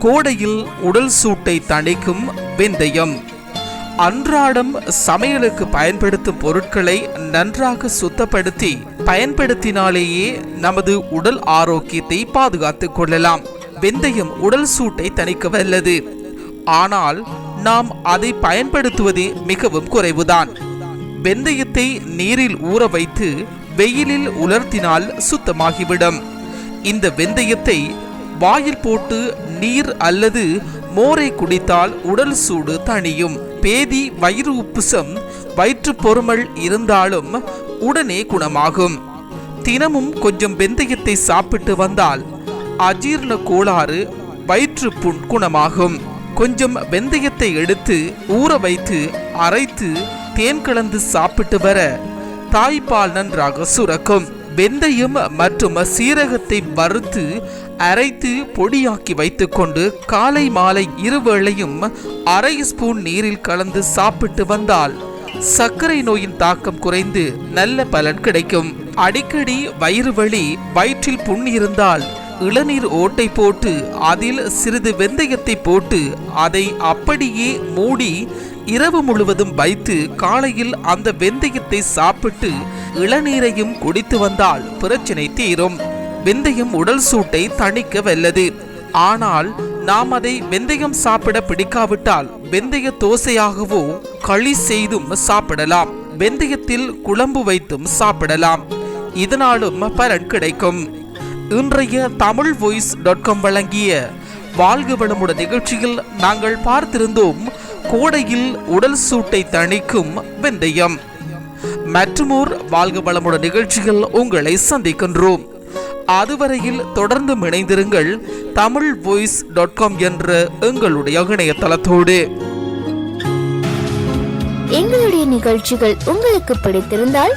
கோடையில் உடல் சூட்டை தணிக்கும் வெந்தயம். அன்றாடம் சமையலுக்கு பயன்படுத்தும் பொருட்களை நன்றாக சுத்தப்படுத்தி பயன்படுத்தினாலேயே நமது உடல் ஆரோக்கியத்தை பாதுகாத்துக் கொள்ளலாம். வெந்தயம் உடல் சூட்டை தணிக்க வல்லது ஆனால் நாம் அதை பயன்படுத்துவது மிகவும் குறைவுதான். வெந்தயத்தை நீரில் ஊற வைத்து வெயிலில் உலர்த்தினால் சுத்தமாகிவிடும். இந்த வெந்தயத்தை வாயில் போட்டு நீர் அல்லது மோரை குடித்தால் உடல் சூடு தணியும். பேதி வயிறு உப்புசம் வயிற்று பொறுமல் இருந்தாலும் உடனே குணமாகும். தினமும் கொஞ்சம் வெந்தயத்தை சாப்பிட்டு வந்தால் அஜீர்ண கோளாறு வயிற்று புண் குணமாகும். கொஞ்சம் வெந்தயத்தை எடுத்து ஊற வைத்து அரைத்து தேன் கலந்து சாப்பிட்டு வர தாய்ப்பால் நன்றாக சுரக்கும். வெந்தயம் மற்றும் சீரகத்தை வறுத்து அரைத்து பொடியாக்கி வைத்துக்கொண்டு காலை மாலை இருவேளையும் அரை ஸ்பூன் நீரில் கலந்து சாப்பிட்டு வந்தால் சர்க்கரை நோயின் தாக்கம் குறைந்து நல்ல பலன் கிடைக்கும். அடிக்கடி வயிறு வலி வயிற்றில் புண் இருந்தால் இளநீர் ஓட்டை போட்டு அதில் சிறிது வெந்தயத்தை போட்டு அதை அப்படியே மூடி இரவு முழுவதும் வைத்து காலையில் அந்த வெந்தயத்தை சாப்பிட்டு இளநீரையும் குடித்து வந்தால் பிரச்சனை தீரும். வெந்தயம் உடல் சூட்டை தணிக்க வல்லது. ஆனால் நாம் அதை வெந்தயம் சாப்பிட பிடிக்காவிட்டால் வெந்தய தோசையாகவோ களி செய்தும் சாப்பிடலாம். வெந்தயத்தில் குழம்பு வைத்தும் சாப்பிடலாம். இதனாலும் பலன் கிடைக்கும். இன்றைய தமிழ் வாய்ஸ் டாட் காம் வழங்கிய வாழ்க வளமுடன் நிகழ்ச்சியில் நாங்கள் பார்த்திருந்தோம் கோடையில் உடல் சூட்டை தணிக்கும் வெந்தயம். மற்றுமோர் வாழ்க வளமுடன் நிகழ்ச்சிகள் உங்களை சந்திக்கின்றோம். அதுவரையில் தொடர்ந்து இணைந்திருங்கள் தமிழ் வாய்ஸ் டாட் காம் என்ற எங்களுடைய இணையதளத்தோடு. எங்களுடைய நிகழ்ச்சிகள் உங்களுக்கு பிடித்திருந்தால்